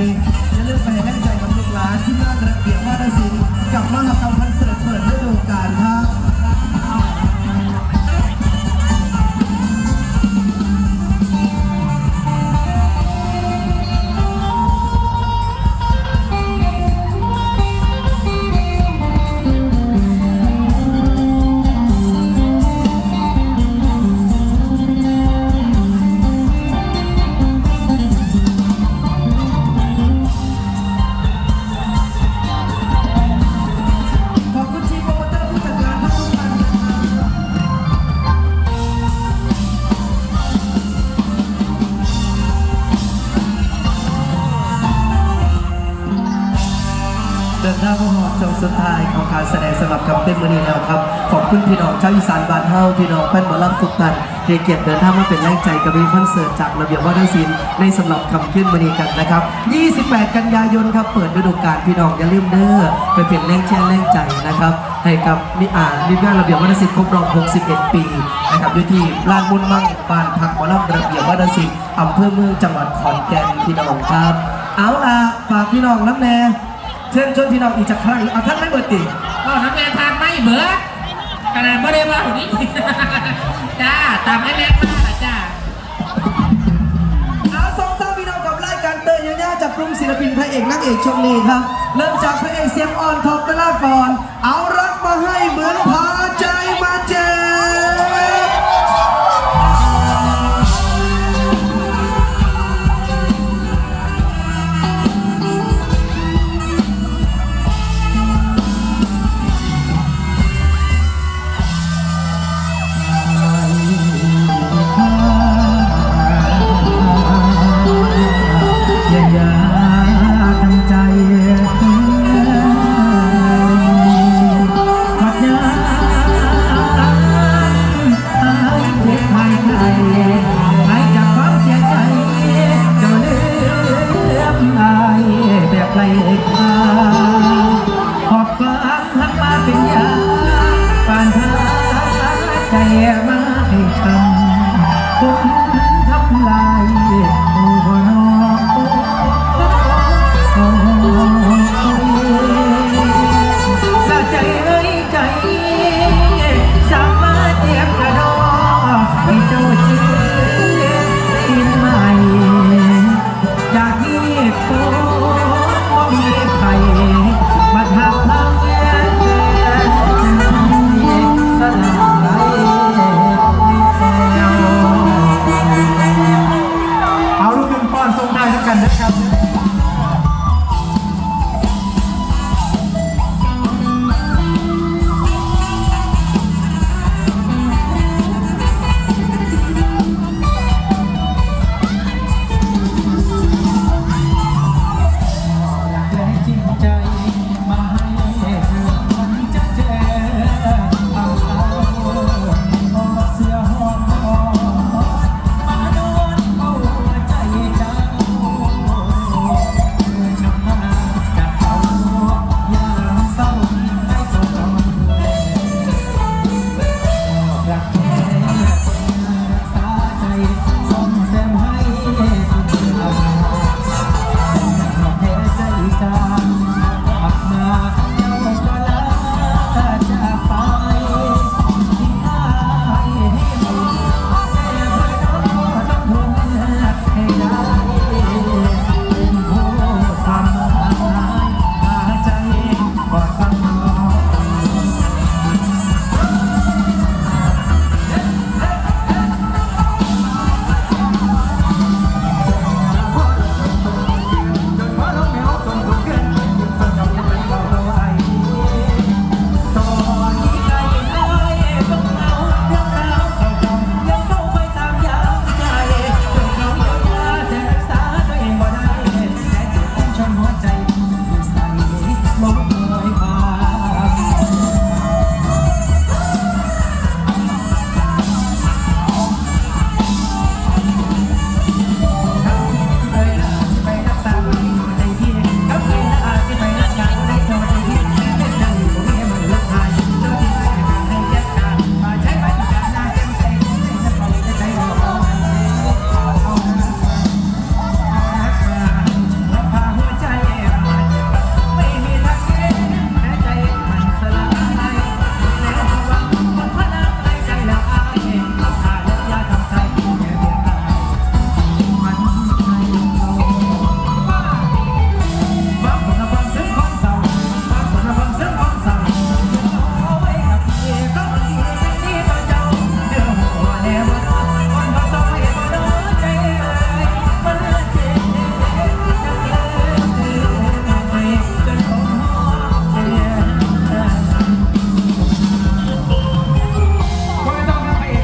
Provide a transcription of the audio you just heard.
อ เดินทางมาหอดจงสุดท้ายของการแสดงสำหรับคำเต้นมือนี้แล้วครับ ขอบคุณพี่น้องชาวอีสานบ้านเฮาพี่น้องแฟนหมอลำทุกท่านที่เกียรติเดินทางมาเป็นแรงใจกับวีคอนเสิร์ตจากระเบียบวัฒนศิลป์ในสำหรับคำขึ้นมือนี้กันนะครับ 28 กันยายนครับเปิดฤดูกาลพี่น้องอย่าลืมเด้อไปเป็นแรงเชียร์แรงใจนะครับให้กับนิอ่านิวานระเบียบวัฒนศิลป์ครบรอบ 61 ปีนะครับอยู่ที่ลานบุญมั่งบ้านพักหมอลำระเบียบวัฒนศิลป์อำเภอเมืองจังหวัดขอนแก่นพี่น้องครับ เอาล่ะฝากพี่น้องน้ำแน่ เชิญชวนพี่น้องอีกจะครั้งเอาท่านไม่เบิดติก็นักเรียนทานไม่เบิดขนาดไม่ได้ว่าหุ่นนี้จ้าตามไอ้แม็กมาละจ้าเอาส่งตามพี่น้องกับรายการเตยยาๆจากกลุ่มศิลปินพระเอกนักเอกช่วงนี้ครับ เริ่มจากพระเอกเสียงอ่อนทอกตะลาก่อนเอารักมา ปา